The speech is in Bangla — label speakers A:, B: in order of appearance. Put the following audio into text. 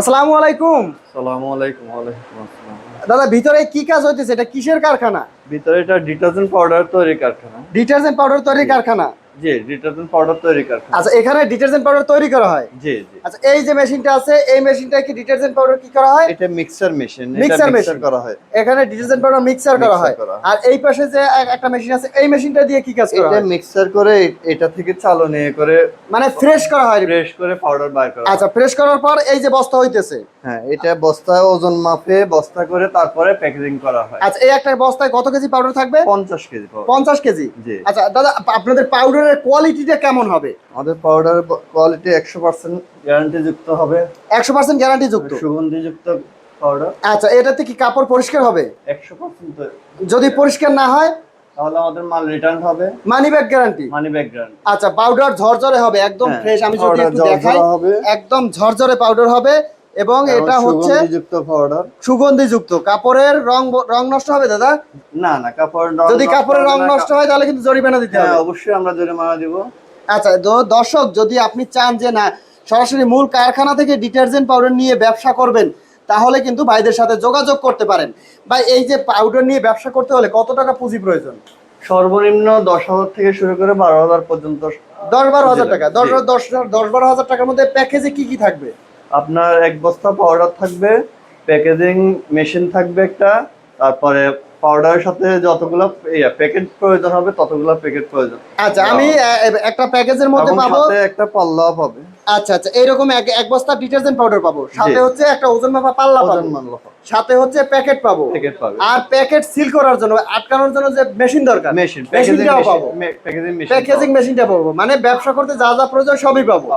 A: আসসালামু আলাইকুম।
B: আসসালামু আলাইকুম ওয়ালাইকুম আসসালাম।
A: দাদা ভিতরে কি কাজ হইতেছে? এটা কিসের কারখানা?
B: ভিতরে এটা ডিটারজেন্ট পাউডার তৈরি কারখানা।
A: ডিটারজেন্ট পাউডার তৈরি কারখানা?
B: জি ডিটারজেন্ট পাউডার তৈরি কারখানা
A: আচ্ছা এখানে ডিটারজেন্ট পাউডার তৈরি করা হয়?
B: জি জি।
A: আচ্ছা এই যে মেশিনটা আছে এই মেশিনটা কি ডিটারজেন্ট পাউডার কি করা হয়?
B: এটা মিক্সার মেশিন। মিক্সার করা হয়।
A: এখানে ডিটারজেন্ট পাউডার মিক্সার করা হয়। আর এই পাশে যে একটা মেশিন আছে এই মেশিনটা দিয়ে কি কাজ করা
B: এটা মিক্সার করে এটা থেকে চালু নিয়ে করে
A: মানে ফ্রেশ করা হয়।
B: ফ্রেশ করে পাউডার বার করা
A: আচ্ছা ফ্রেশ করার পর এই যে বস্তা হইতেছে।
B: হ্যাঁ এটা বস্তা ওজন মাপে বস্তা করে তারপরে প্যাকেজিং করা হয়।
A: আচ্ছা এই একটা বস্তায় কত কেজি পাউডার থাকবে?
B: পঞ্চাশ কেজি পাউডার
A: পঞ্চাশ কেজি?
B: জি।
A: আচ্ছা দাদা আপনাদের পাউডারের কোয়ালিটিটা কেমন হবে?
B: আমাদের পাউডার কোয়ালিটি একশো পার্সেন্ট গ্যারান্টি যুক্ত হবে।
A: একশো পার্সেন্ট গ্যারান্টি যুক্ত?
B: সুগন্ধিযুক্ত পাউডার
A: আচ্ছা এটাতে কি কাপড় পরিষ্কার হবে?
B: একশো পার্সেন্ট
A: যদি পরিষ্কার না হয়?
B: তাহলে আমাদের মাল রিটার্ন হবে।
A: Money bag guarantee
B: money back guarantee
A: আচ্ছা পাউডার ঝরঝরে হবে একদম
B: হ্যাঁ,
A: ফ্রেশ আমি যদি একটু দেখাই
B: হবে।
A: একদম ঝরঝরে পাউডার হবে। এবং এটা হচ্ছে
B: যুক্ত পাউডার
A: সুগন্ধি কাপড়ের রং রং নষ্ট হবে দাদা?
B: না না কাপড়
A: যদি কাপড়ের রং নষ্ট হয় তাহলে কিন্তু জরিমানা দিতে
B: হ্যাঁ
A: হবে।
B: অবশ্যই আমরা জরিমানা দিব।
A: আচ্ছা দর্শক যদি আপনি চান যে না সরাসরি মূল কারখানা থেকে ডিটারজেন্ট পাউডার নিয়ে ব্যবসা করবেন তাহলে কিন্তু ভাইদের সাথে যোগাযোগ করতে পারেন। ভাই এই যে পাউডার নিয়ে ব্যবসা করতে হলে কত টাকা পুঁজি প্রয়োজন?
B: সর্বনিম্ন দশ হাজার থেকে শুরু করে বারো হাজার পর্যন্ত
A: দশ বারো হাজার টাকা। দশ। দশ দশ বারো হাজার টাকার মধ্যে প্যাকেজে কি কি থাকবে?
B: আপনার এক বস্তা পাউডার থাকবে প্যাকেজিং মেশিন থাকবে একটা তারপরে পাউডারের সাথে যতগুলো প্যাকেট প্রয়োজন হবে ততগুলো প্যাকেট প্রয়োজন।
A: আচ্ছা আমি একটা প্যাকেজের মধ্যে পাবো?
B: সাথে একটা পাল্লাও পাবে।
A: আচ্ছা আচ্ছা এইরকম এক এক বস্তা ডিটারজেন্ট পাউডার পাবো। সাথে হচ্ছে একটা ওজন মাপা পাল্লা পাবো। সাথে হচ্ছে প্যাকেট পাবো।
B: প্যাকেট পাবে।
A: আর প্যাকেট সিল করার জন্য আটকানোর জন্য যে মেশিন দরকার
B: মেশিন প্যাকেজিং
A: মেশিনটাও পাবো।
B: প্যাকেজিং মেশিন
A: প্যাকেজিং মেশিনটা পাবো। মানে ব্যবসা করতে যা যা প্রয়োজন সবই পাবো।